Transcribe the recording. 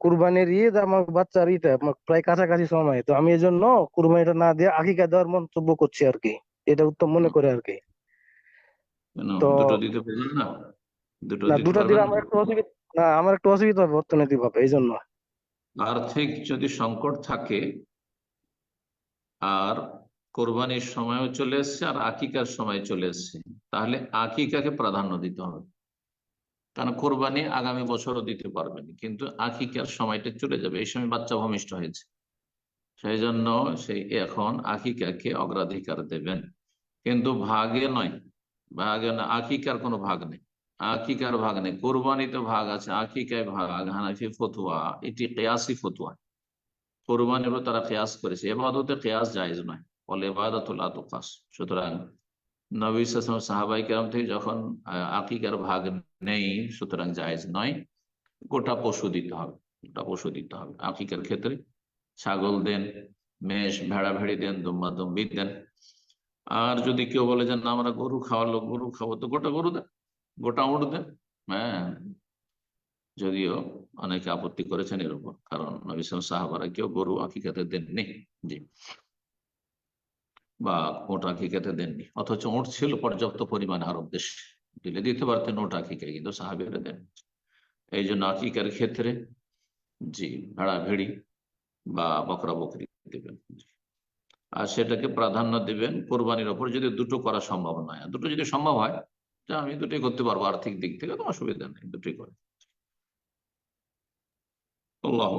কুরবানির ঈদ আমার বাচ্চার ঈদ আমার প্রায় কাছাকাছি সময়। তো আমি এই জন্য কুরবানিটা না দিয়ে আকিকা দেওয়ার মন্তব্য করছি আর কি। এটা উত্তম মনে করে আর কি। তো- দুটো না। দিলে আমার একটু অসুবিধা না আমার একটু অসুবিধা হবে অর্থনৈতিক ভাবে এই জন্য আর্থিক যদি সংকট থাকে আর কোরবানির সময়ও চলে এসছে আর আকিকার সময় চলে এসছে তাহলে আকিকাকে প্রাধান্য দিতে হবে। কারণ কোরবানি আগামী বছরও দিতে পারবেন। কিন্তু আকিকার সময়টা চলে যাবে। এই সময় বাচ্চা ভূমিষ্ঠ হয়েছে। সেই জন্য সেই এখন আকিকাকে অগ্রাধিকার দেবেন। কিন্তু ভাগে নয়। ভাগে না আকিকার কোনো ভাগ নেই। আকিকার ভাগ নেই। কোরবানিতে ভাগ আছে। আকিকায় ভাগ, হানাফি ফতুয়া। এটি কেয়াসি ফতুয়া। কোরবানির তারা কেয়াস করেছে। এবাদতে কেয়াস জায়েজ নয়। বলে এবাদতুল আতুকাস। সুতরাং নবী সাল্লাল্লাহু সাহাবাই কেরাম থেকে যখন আকিকার ভাগ নেই, সুতরাং জায়েজ নয়, গোটা পশু দিতে হবে, গোটা পশু দিতে হবে। আকিকার ক্ষেত্রে ছাগল দেন, মেষ ভেড়া ভেড়ি দেন দুম্বা দুম্বি দেন। আর যদি কেউ বলে যে, না, আমরা গরু খাওয়ালো গরু খাব, তো গোটা গরু দেন, গোটা উঠ দেন। হ্যাঁ যদিও অনেকে আপত্তি করেছেন এর উপর, কারণ নবী সাহাবারা কেউ গরু আকিকাতে দেননি। জি। বা ওট আকিকাতে দেননি। অথচ ওট ছিল পর্যাপ্ত পরিমাণে আরব দেশে। দিলে দিতে পারতেন ওট আকিকায় কিন্তু সাহাবিরা দেন এই জন্য আকিকার ক্ষেত্রে জি, ভেড়া ভেড়ি বা বকরা বকরি দেবেন। আর সেটাকে প্রাধান্য দিবেন কোরবানির ওপর যদি দুটো করা সম্ভব নয়। দুটো যদি সম্ভব হয় যে আমি দুটোই করতে পারব আর্থিক দিক থেকে তো অসুবিধা নেই, দুটোই করে। আল্লাহু।